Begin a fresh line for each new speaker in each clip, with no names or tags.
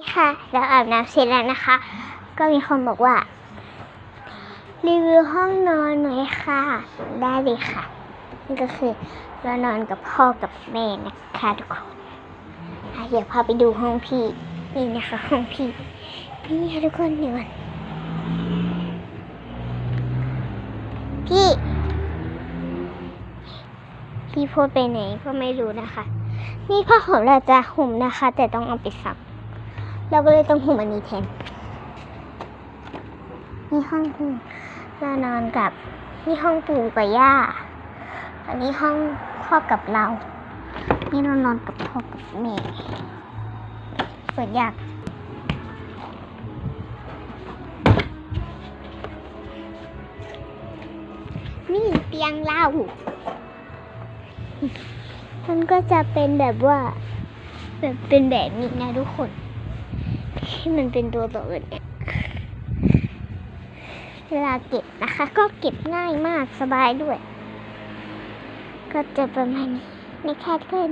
ี่ค่ะแล้วอาบน้ำเสร็จแล้วนะคะ ก็มีคนบอกว่า รีวิวห้องนอนหน่อยค่ะ ได้เลยค่ะ นี่ก็คือเรานอนกับพ่อกับแม่นะคะทุกคนเดี๋ยวพาไปดูห้องพี่นี่นะคะ ห้องพี่นี่ค่ะทุกคนเดี๋ยวก่อนพี่ พี่พูดไปไหนก็ไม่รู้นะคะ นี่ผ้าห่มเราจะห่มนะคะ แต่ต้องเอาไปซัก เราก็เลยต้องห่มอันนี้แทนนี่ห้องเรานอนกับนี่ห้องปู่กับย่า อันนี้ห้องพ่อกับเรา นี่เรานอนกับพ่อกับแม่เปิดยากนี่เตียงเรามันก็จะเป็นแบบว่า แบบเป็นแบบนี้นะทุกคน ที่มันเป็นตัวต่อแบบเนี้ยเวลาเก็บนะคะ ก็เก็บง่ายมากสบายด้วย ก็จะประมาณนี้ไม่คาดเคลื่อน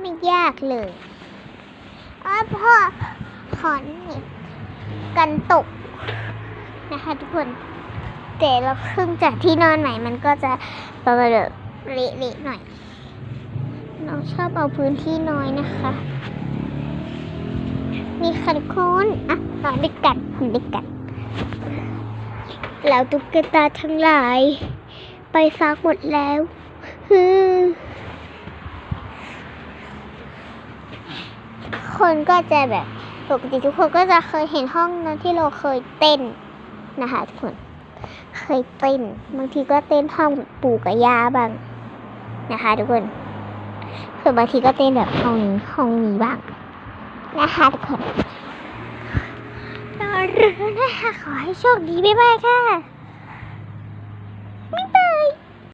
ไม่ยากเลยอ้อพ่อขอนี่กันตกนะคะทุกคน แต่เราเพิ่งจากที่นอนใหม่มันก็จะประมาณเละๆหน่อย น้องชอบเอาพื้นที่น้อยนะคะ มีค่ะทุนอะนอนด้วยกันนอนด้วยกันแล้วตุ๊กตาทั้งหลาย ไปซักหมดแล้วฮือคนก็จะแบบปกติทุกคนก็จะเคยเห็นห้องนั้นที่เราเคยเต้นนะคะทุกคน เคยเต้น บางทีก็เต้นห้องปู่กับย่าบ้างนะคะทุกคน คือบางทีก็เต้นแบบห้องนี้ห้องนี้บ้างนะคะทุกคนรอเรือนะคะขอให้โชคดีบ๊ายบายค่ะ